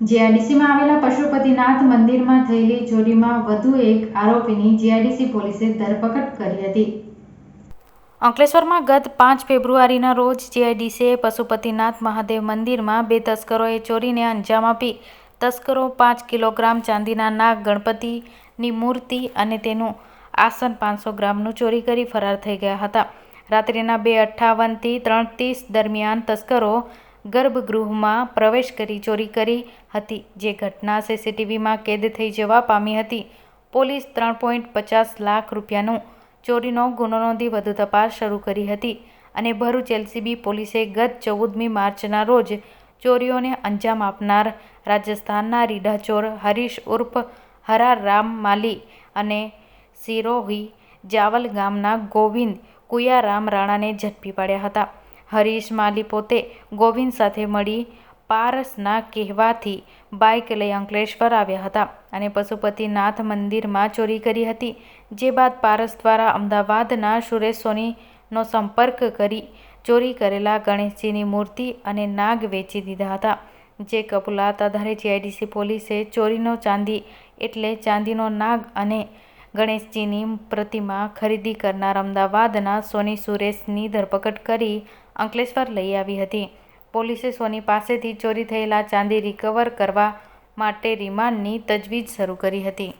જીઆઈડીસીમાં આવેલા પશુપતિનાથ મંદિરમાં થયેલી ચોરીમાં વધુ એક આરોપીની જીઆઈડીસી પોલીસે ધરપકડ કરી હતી. અંકલેશ્વરમાં ગત પાંચ ફેબ્રુઆરીના રોજ જીઆઈડીસીએ પશુપતિનાથ મહાદેવ મંદિરમાં બે તસ્કરોએ ચોરીને અંજામ આપી. તસ્કરો પાંચ કિલોગ્રામ ચાંદીના નાગ, ગણપતિની મૂર્તિ અને તેનું આસન પાંચસો ગ્રામનું ચોરી કરી ફરાર થઈ ગયા હતા. રાત્રિના બે અઠ્ઠાવનથી ત્રણ ત્રીસ દરમિયાન તસ્કરો ગર્ભગૃહમાં પ્રવેશ કરી ચોરી કરી હતી. જે ઘટના સીસીટીવીમાં કેદ થઈ જવા પામી હતી. પોલીસ ત્રણ પોઈન્ટ પચાસ લાખ રૂપિયાનું ચોરીનો ગુનો નોંધી વધુ તપાસ શરૂ કરી હતી અને ભરૂચ એલસીબી પોલીસે ગત ચૌદમી માર્ચના રોજ ચોરીઓને અંજામ આપનાર રાજસ્થાનના રીઢાચોર હરીશ ઉર્ફ હરારામ માલી અને સિરોહી જાવલ ગામના ગોવિંદ કુયારામ રાણાને ઝડપી પાડ્યા હતા. હરીશ માલી પોતે ગોવિંદ સાથે મળી પારસના કહેવાથી બાઇક લઈ અંકલેશ્વર આવ્યા હતા અને પશુપતિનાથ મંદિરમાં ચોરી કરી હતી, જે બાદ પારસ દ્વારા અમદાવાદના સુરેશ સોનીનો સંપર્ક કરી ચોરી કરેલા ગણેશજીની મૂર્તિ અને નાગ વેચી દીધા હતા, જે કબૂલાત આધારે જીઆઈડીસી પોલીસે ચોરીનો ચાંદી એટલે ચાંદીનો નાગ અને ગણેશજીની પ્રતિમા ખરીદી કરનાર અમદાવાદના સોની સુરેશની ધરપકડ કરી અંકલેશ્વર લઈ આવી હતી. પોલીસે સોની પાસેથી ચોરી થયેલા ચાંદી રિકવર કરવા માટે રિમાન્ડની તજવીજ શરૂ કરી હતી.